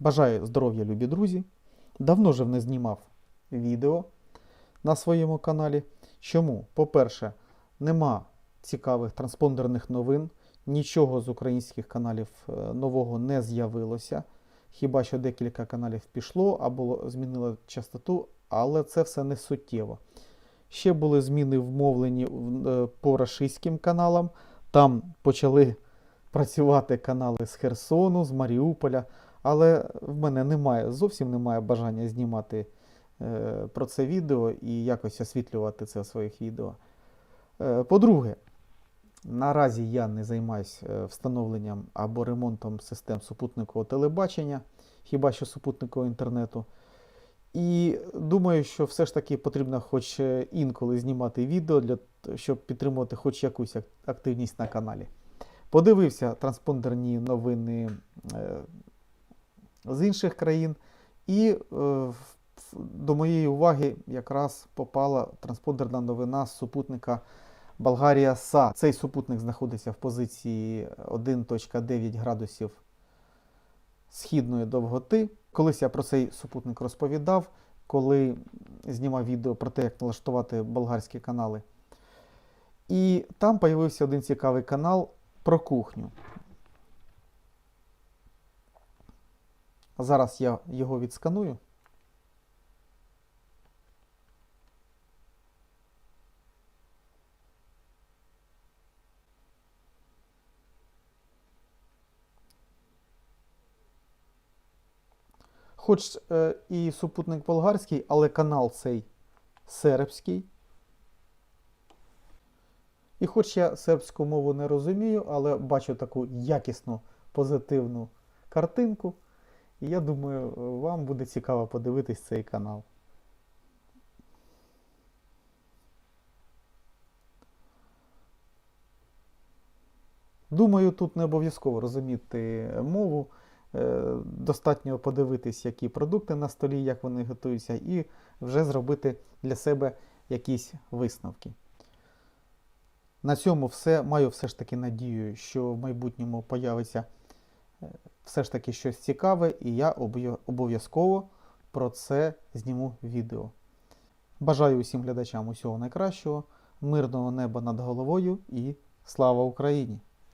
Бажаю здоров'я, любі друзі. Давно вже не знімав відео на своєму каналі. Чому? По-перше, нема цікавих транспондерних новин, нічого з українських каналів е, нового не з'явилося. Хіба що декілька каналів пішло або змінило частоту, але це все не суттєво. Ще були зміни вмовлені е, по рашистським каналам. Там почали працювати канали з Херсону, з Маріуполя. Але в мене немає, зовсім немає бажання знімати е, про це відео і якось освітлювати це в своїх відео. Е, по-друге, наразі я не займаюся е, встановленням або ремонтом систем супутникового телебачення, хіба що супутникового інтернету. І думаю, що все ж таки потрібно хоч е, інколи знімати відео, для, щоб підтримувати хоч якусь активність на каналі. Подивився транспондерні новини е, з інших країн, і е, до моєї уваги якраз попала транспондерна новина з супутника Болгарія СА. Цей супутник знаходиться в позиції 1.9 градусів східної довготи. Колись я про цей супутник розповідав, коли знімав відео про те, як налаштувати болгарські канали. І там з'явився один цікавий канал про кухню. Зараз я його відсканую. Хоч е, і супутник болгарський, але канал цей сербський. І хоч я сербську мову не розумію, але бачу таку якісну позитивну картинку. І я думаю, вам буде цікаво подивитись цей канал. Думаю, тут не обов'язково розуміти мову. Е, Достатньо подивитись, які продукти на столі, як вони готуються, і вже зробити для себе якісь висновки. На цьому все. Маю все ж таки надію, що в майбутньому появиться е, все ж таки щось цікаве, і я обов'язково про це зніму відео. Бажаю усім глядачам усього найкращого, мирного неба над головою і слава Україні!